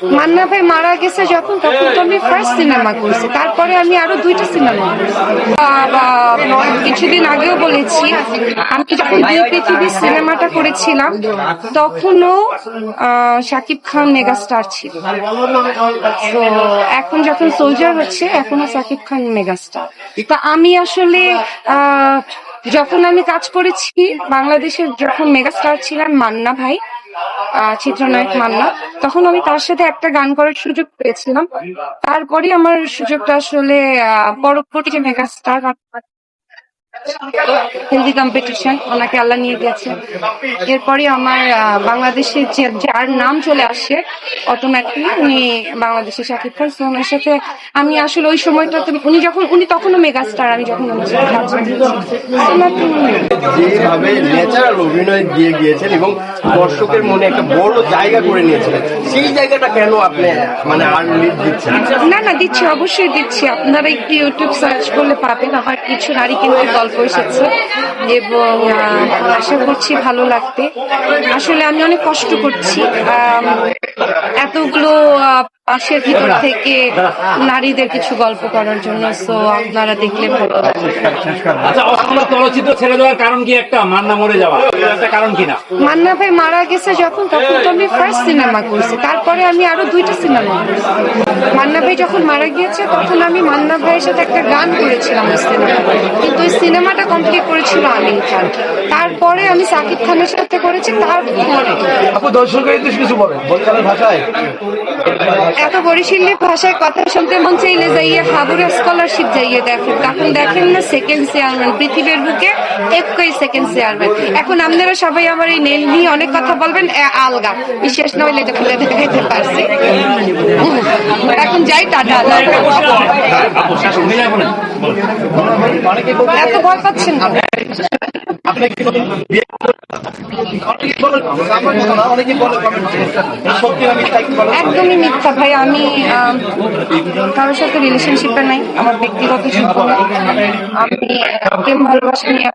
মান্না ভাই মারা গেছে যখন, তখন তো আমি ফার্স্ট সিনেমা করছি। তারপরে আমি আরও দুইটা সিনেমা কিছুদিন আগেও বলেছি, আমি যখন দুই পৃথিবীর সিনেমাটা করেছিলাম, তখনও শাকিব খান মেগাস্টার ছিল। তো এখন যখন সোলজার হচ্ছে, এখনও শাকিব খান মেগাস্টার তা আমি আসলে যখন আমি কাজ করেছি, বাংলাদেশের যখন মেগাস্টার ছিলেন মান্না ভাই চিত্রনায়ক মান্না। তখন আমি তার সাথে একটা গান করার সুযোগ পেয়েছিলাম। তারপরে আমার সুযোগটা আসলে পরবর্তী মেগাস্টার হিন্দি কম্পিটিশন ওনাকে আল্লাহ নিয়ে গেছে। এরপরে আমার বাংলাদেশে যে যার নাম চলে আসে অটোমেটিকলি উনি বাংলাদেশের শাকিব খান So, ওনার সাথে আমি আসলে ওই সময়টাতে উনি যখন উনি তখনও মেগাস্টার আমি যখন. যেভাবে ন্যাচারাল অভিনয় দিয়ে গিয়েছেন এবং দর্শকের মনে একটা বড় জায়গা করে নিয়েছিলেন সেই জায়গাটা কেন আপনি মানে আর লিড দিচ্ছেন? না না দিচ্ছি অবশ্যই দিচ্ছি। আপনারা একটু ইউটিউব সার্চ করলে পাবেন আমার কিছু নারী কেন্দ্রিক গল্প এসেছে এবং আশা করছি ভালো লাগবে। আসলে আমি অনেক কষ্ট করছি। এতগুলো পাশের ভিতর থেকে নারীদের কিছু গল্প করার জন্য সো আপনারা দেখলে আচ্ছা অসংখ্য চলচ্চিত্র ছেড়ে দেওয়ার কারণ কি একটা? মান্না মরে যাওয়া। একটা কারণ কি না? মান্না ভাই মারা গেছে যখন তখন তো আমি ফার্স্ট সিনেমা করছি। তারপরে আমি আরও দুইটা সিনেমা করছি। মান্না ভাই যখন মারা গিয়েছে তখন আমি মান্না ভাইয়ের সাথে একটা গান করেছিলাম সিনেমা কিন্তু ওই সিনেমাটা কমপ্লিট করেছিল আমিন খান তারপরে আমি সাকিব খানের সাথে করেছি তারপরে। দর্শকের কিছু বলেন। ভাষায়। এত বরিশালী ভাষায় কথা শুনতে মন চাইলে যাইয়ে হাবুরা স্কলারশিপ যাইয়ে দেখেন। তখন দেখেন না সেকেন্ড চেয়ারম্যান পৃথিবীর বুকে একই সেকেন্ড চেয়ারম্যান এখন আপনারা সবাই আমার এই নেল নিয়ে অনেক কথা বলবেন আলগা। বিশেষ নইলে এটা খুলে দেখাইতে পারছি। এখন যাই টাটা এত ভয় পাচ্ছেন একদমই মিথ্যা ভাই, আমি কারোর সাথে রিলেশনশিপে নাই, আমার ব্যক্তিগত জীবন আমি প্রেম ভালোবাসা নিয়ে